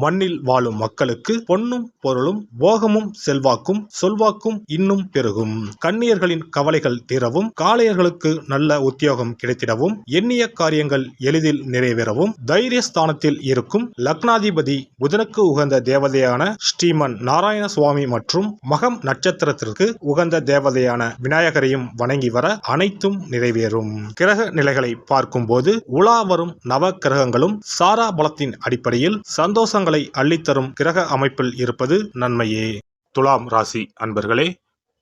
மண்ணில் வாழும் மக்களுக்கு பொன்னும் பொருளும் போகமும் செல்வாக்கும் சொல்வாக்கும் இன்னும் பெருகும். கண்ணியர்களின் கவலைகள் தீரவும் காளையர்களுக்கு நல்ல உத்தியோகம் கிடைத்திடவும் எண்ணிய காரியங்கள் எளிதில் நிறைவேறவும் தைரியஸ்தானத்தில் இருக்கும் லக்னாதிபதி புதனுக்கு உகந்த தேவதையான ஸ்ரீமன் நாராயண சுவாமி மற்றும் மகம் நட்சத்திரத்திற்கு உகந்த தேவதையான விநாயகரையும் வணங்கி வர அனைத்தும் நிறைவேறும். கிரக நிலைகளை பார்க்கும்போது உலா வரும் நவ கிரகங்களும் சாரா பலத்தின் அடிப்படையில் சந்தோஷம் சந்தோஷங்களை அள்ளித்தரும் கிரக அமைப்பில் இருப்பது நன்மையே. துலாம் ராசி அன்பர்களே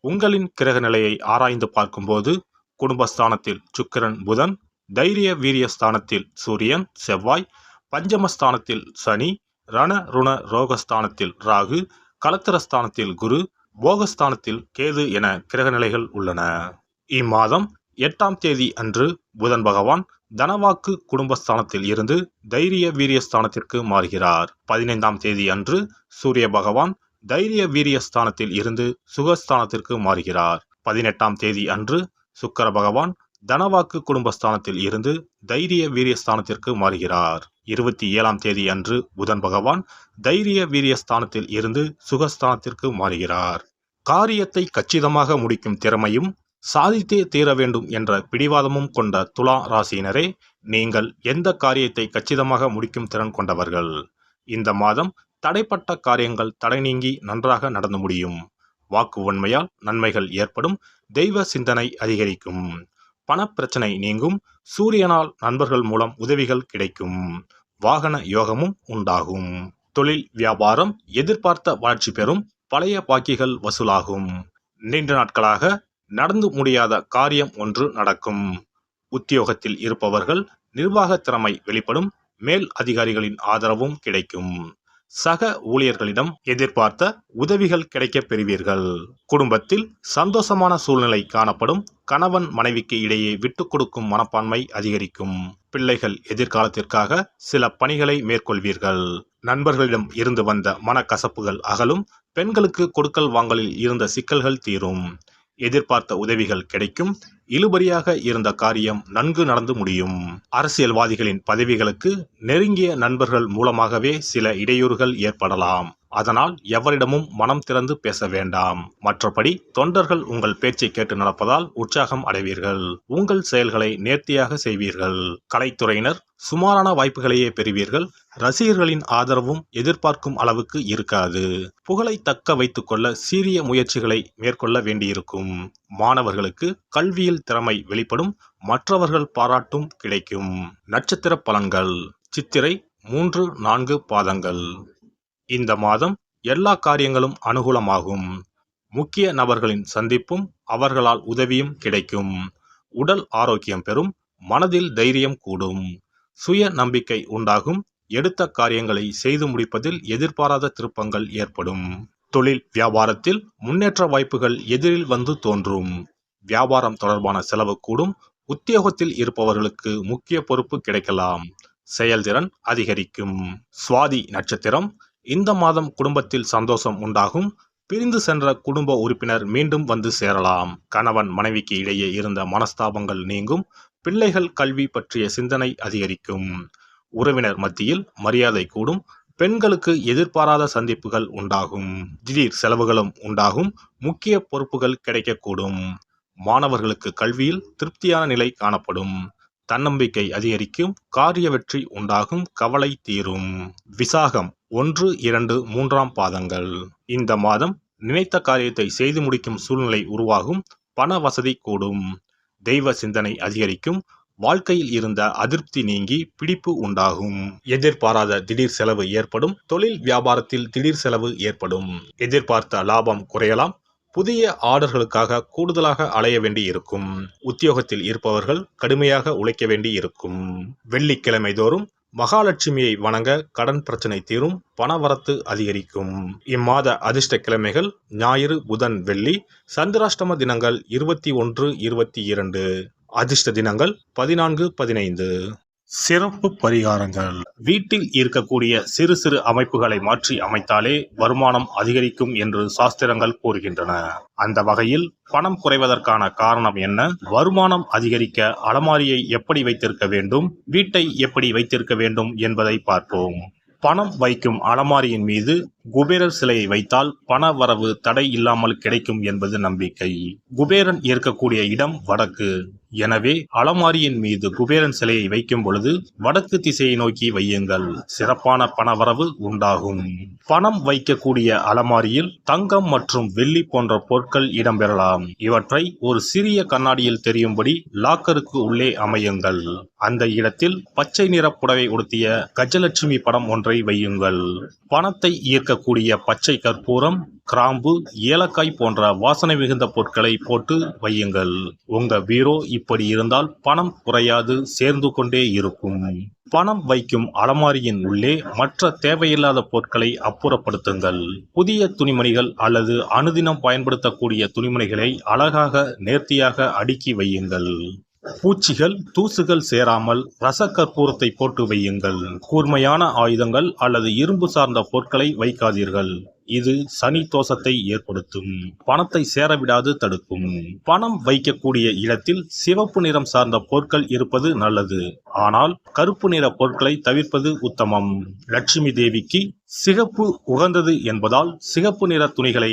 உங்களின் கிரக நிலையை ஆராய்ந்து பார்க்கும்போது குடும்பஸ்தானத்தில் சுக்கிரன் புதன் தைரிய வீரிய ஸ்தானத்தில் சூரியன் செவ்வாய் பஞ்சமஸ்தானத்தில் சனி ரண ருண ரோகஸ்தானத்தில் ராகு கலத்திரஸ்தானத்தில் குரு போகஸ்தானத்தில் கேது என கிரக நிலைகள் உள்ளன. இம்மாதம் எட்டாம் தேதி அன்று புதன் பகவான் தனவாக்கு குடும்பஸ்தானத்தில் இருந்து தைரிய வீரியஸ்தானத்திற்கு மாறுகிறார். பதினைந்தாம் தேதி அன்று சூரிய பகவான் தைரிய வீரியஸ்தானத்தில் இருந்து சுகஸ்தானத்திற்கு மாறுகிறார். பதினெட்டாம் தேதி அன்று சுக்கர பகவான் தனவாக்கு குடும்பஸ்தானத்தில் இருந்து தைரிய வீரியஸ்தானத்திற்கு மாறுகிறார். இருபத்தி ஏழாம் தேதி அன்று புதன் பகவான் தைரிய வீரியஸ்தானத்தில் இருந்து சுகஸ்தானத்திற்கு மாறுகிறார். காரியத்தை கச்சிதமாக முடிக்கும் திறமையும் சாதித்தே தீர வேண்டும் என்ற பிடிவாதமும் கொண்ட துலா ராசியினரே நீங்கள் எந்த காரியத்தை கச்சிதமாக முடிக்கும் திறன் கொண்டவர்கள்? இந்த மாதம் தடைப்பட்ட காரியங்கள் தடை நீங்கி நன்றாக நடந்து முடியும். வாக்கு உண்மையால் நன்மைகள் ஏற்படும் தெய்வ சிந்தனை அதிகரிக்கும். பணப்பிரச்சனை நீங்கும் சூரியனால் நண்பர்கள் மூலம் உதவிகள் கிடைக்கும். வாகன யோகமும் உண்டாகும். தொழில் வியாபாரம் எதிர்பார்த்த வளர்ச்சி பெறும் பழைய பாக்கிகள் வசூலாகும். நீண்ட நாட்களாக நடந்து முடியாத காரியம் ஒன்று நடக்கும். உத்தியோகத்தில் இருப்பவர்கள் நிர்வாக திறமை வெளிப்படும் மேல் அதிகாரிகளின் ஆதரவும் கிடைக்கும். சக ஊழியர்களிடம் எதிர்பார்த்த உதவிகள் கிடைக்கப் பெறுவீர்கள். குடும்பத்தில் சந்தோஷமான சூழ்நிலை காணப்படும் கணவன் மனைவிக்கு இடையே விட்டு கொடுக்கும் மனப்பான்மை அதிகரிக்கும். பிள்ளைகள் எதிர்காலத்திற்காக சில பணிகளை மேற்கொள்வீர்கள். நண்பர்களிடம் இருந்து வந்த மனக்கசப்புகள் அகலும் பெண்களுக்கு கொடுக்கல் வாங்கலில் இருந்த சிக்கல்கள் தீரும். எதிர்பார்த்த உதவிகள் கிடைக்கும். இழுபறியாக இருந்த காரியம் நன்கு நடந்து முடியும். அரசியல்வாதிகளின் பதவிகளுக்கு நெருங்கிய நண்பர்கள் மூலமாகவே சில இடையூறுகள் ஏற்படலாம். அதனால் எவரிடமும் மனம் திறந்து பேச வேண்டாம். மற்றபடி தொண்டர்கள் உங்கள் பேச்சை கேட்டு நடப்பதால் உற்சாகம் அடைவீர்கள். உங்கள் செயல்களை நேர்த்தியாக செய்வீர்கள். கலைத்துறையினர் சுமாரான வாய்ப்புகளையே பெறுவீர்கள். ரசிகர்களின் ஆதரவும் எதிர்பார்க்கும் அளவுக்கு இருக்காது. புகழை தக்க வைத்துக்கொள்ள சீரிய முயற்சிகளை மேற்கொள்ள வேண்டியிருக்கும். மாணவர்களுக்கு கல்வியில் திறமை வெளிப்படும் மற்றவர்கள் பாராட்டும் கிடைக்கும். நட்சத்திர பலன்கள். சித்திரை மூன்று நான்கு பாதங்கள். இந்த மாதம் எல்லா காரியங்களும் அனுகூலமாகும். முக்கிய நபர்களின் சந்திப்பும் அவர்களால் உதவியும் கிடைக்கும். உடல் ஆரோக்கியம் பெறும் மனதில் தைரியம் கூடும். சுய நம்பிக்கை உண்டாகும் எடுத்த காரியங்களை செய்து முடிப்பதில் எதிர்பாராத திருப்பங்கள் ஏற்படும். தொழில் வியாபாரத்தில் முன்னேற்ற வாய்ப்புகள் எதிரில் வந்து தோன்றும். வியாபாரம் தொடர்பான செலவு கூடும் உத்தியோகத்தில் இருப்பவர்களுக்கு முக்கிய பொறுப்பு கிடைக்கலாம். செயல்திறன் அதிகரிக்கும். சுவாதி நட்சத்திரம் இந்த மாதம் குடும்பத்தில் சந்தோஷம் உண்டாகும். பிரிந்து சென்ற குடும்ப உறுப்பினர் மீண்டும் வந்து சேரலாம். கணவன் மனைவிக்கு இடையே இருந்த மனஸ்தாபங்கள் நீங்கும். பிள்ளைகள் கல்வி பற்றிய சிந்தனை அதிகரிக்கும். உறவினர் மத்தியில் மரியாதை கூடும். பெண்களுக்கு எதிர்பாராத சந்திப்புகள் உண்டாகும். திடீர் செலவுகளும் உண்டாகும். முக்கிய பொறுப்புகள் கிடைக்கக்கூடும். மாணவர்களுக்கு கல்வியில் திருப்தியான நிலை காணப்படும். தன்னம்பிக்கை அதிகரிக்கும் காரிய வெற்றி உண்டாகும் கவலை தீரும். விசாகம் ஒன்று இரண்டு மூன்றாம் பாதங்கள். இந்த மாதம் நினைத்த காரியத்தை செய்து முடிக்கும் சூழ்நிலை உருவாகும் பண வசதி கூடும். தெய்வ சிந்தனை அதிகரிக்கும் வாழ்க்கையில் இருந்த அதிருப்தி நீங்கி பிடிப்பு உண்டாகும். எதிர்பாராத திடீர் செலவு ஏற்படும் தொழில் வியாபாரத்தில் திடீர் செலவு ஏற்படும். எதிர்பார்த்த லாபம் குறையலாம் புதிய ஆர்டர்களுக்காக கூடுதலாக அலைய வேண்டி இருக்கும் உத்தியோகத்தில் இருப்பவர்கள் கடுமையாக உழைக்க வேண்டி இருக்கும் வெள்ளிக்கிழமை தோறும் மகாலட்சுமியை வணங்க கடன் பிரச்சனை தீரும் பணவரத்து அதிகரிக்கும். இம்மாத அதிர்ஷ்ட கிழமைகள் ஞாயிறு புதன் வெள்ளி சந்திராஷ்டம தினங்கள் இருபத்தி ஒன்று இருபத்தி இரண்டு. அதிர்ஷ்ட தினங்கள் பதினான்கு பதினைந்து. சிறப்பு பரிகாரங்கள். வீட்டில் இருக்கக்கூடிய சிறு சிறு அமைப்புகளை மாற்றி அமைத்தாலே வருமானம் அதிகரிக்கும் என்று சாஸ்திரங்கள் கூறுகின்றன. அந்த வகையில் பணம் குறைவதற்கான காரணம் என்ன? வருமானம் அதிகரிக்க அலமாரியை எப்படி வைத்திருக்க வேண்டும்? வீட்டை எப்படி வைத்திருக்க வேண்டும் என்பதை பார்ப்போம். பணம் வைக்கும் அலமாரியின் மீது குபேரர் சிலையை வைத்தால் பண வரவு தடை இல்லாமல் கிடைக்கும் என்பது நம்பிக்கை. குபேரன் இருக்கக்கூடிய இடம் வடக்கு. எனவே அலமாரியின் மீது குபேரன் சிலையை வைக்கும் பொழுது வடக்கு திசையை நோக்கி வையுங்கள். சிறப்பான பணவரவு உண்டாகும். பணம் வைக்கக்கூடிய அலமாரியில் தங்கம் மற்றும் வெள்ளி போன்ற பொருட்கள் இடம்பெறலாம். இவற்றை ஒரு சிறிய கண்ணாடியில் தெரியும்படி லாக்கருக்கு உள்ளே அமையுங்கள். அந்த இடத்தில் பச்சை நிற புடவை உடுத்திய கஜலட்சுமி படம் ஒன்றை வையுங்கள். பணத்தை இருக்கக்கூடிய பச்சை கற்பூரம் கிராம்பு ஏலக்காய் போன்ற வாசனை மிகுந்த பொருட்களை போட்டு வையுங்கள். உங்க பீரோ இப்படி இருந்தால் பணம் குறையாது சேர்ந்து கொண்டே இருக்கும். பணம் வைக்கும் அலமாரியின் உள்ளே மற்ற தேவையில்லாத பொருட்களை அப்புறப்படுத்துங்கள். புதிய துணிமணிகள் அல்லது அனுதினம் பயன்படுத்தக்கூடிய துணிமணிகளை அழகாக நேர்த்தியாக அடுக்கி வையுங்கள். பூச்சிகள் தூசுகள் சேராமல் ரசக்கற்பூரத்தை போட்டு வையுங்கள். கூர்மையான ஆயுதங்கள் அல்லது இரும்பு சார்ந்த பொருட்களை வைக்காதீர்கள். இது சனி தோஷத்தை ஏற்படுத்தும். பணத்தை சேரவிடாது தடுக்கும். பணம் வைக்கக்கூடிய இடத்தில் சிவப்பு நிறம் சார்ந்த பொருட்கள் இருப்பது நல்லது. ஆனால் கருப்பு நிற பொருட்களை தவிர்ப்பது உத்தமம். லட்சுமி தேவிக்கு சிகப்பு உகந்தது என்பதால் சிகப்பு நிற துணிகளை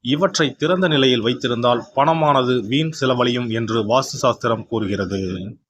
இவற்றை திறந்த நிலையில் வைத்திருந்தால் பணமானது வீண் செலவழியும் என்று வாஸ்து சாஸ்திரம் கூறுகிறது.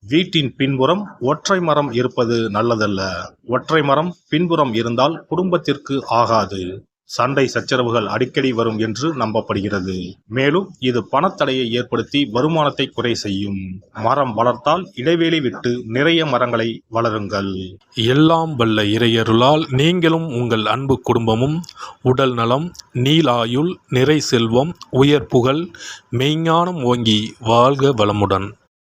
வீட்டின் பின்புறம் ஒற்றை மரம் இருப்பது நல்லதல்ல. ஒற்றை மரம் பின்புறம் இருந்தால் குடும்பத்திற்கு ஆகாது. சண்டை சச்சரவுகள் அடிக்கடி வரும் என்று நம்பப்படுகிறது. மேலும் இது பணத்தடையை ஏற்படுத்தி வருமானத்தை குறை செய்யும். மரம் வளர்த்தால் இடைவெளி விட்டு நிறைய மரங்களை வளருங்கள். எல்லாம் வல்ல இறையருளால் நீங்களும் உங்கள் அன்பு குடும்பமும் உடல் நலம் நீலாயுள் நிறை செல்வம் உயர் புகழ் மெய்ஞானம் ஓங்கி வாழ்க வளமுடன்.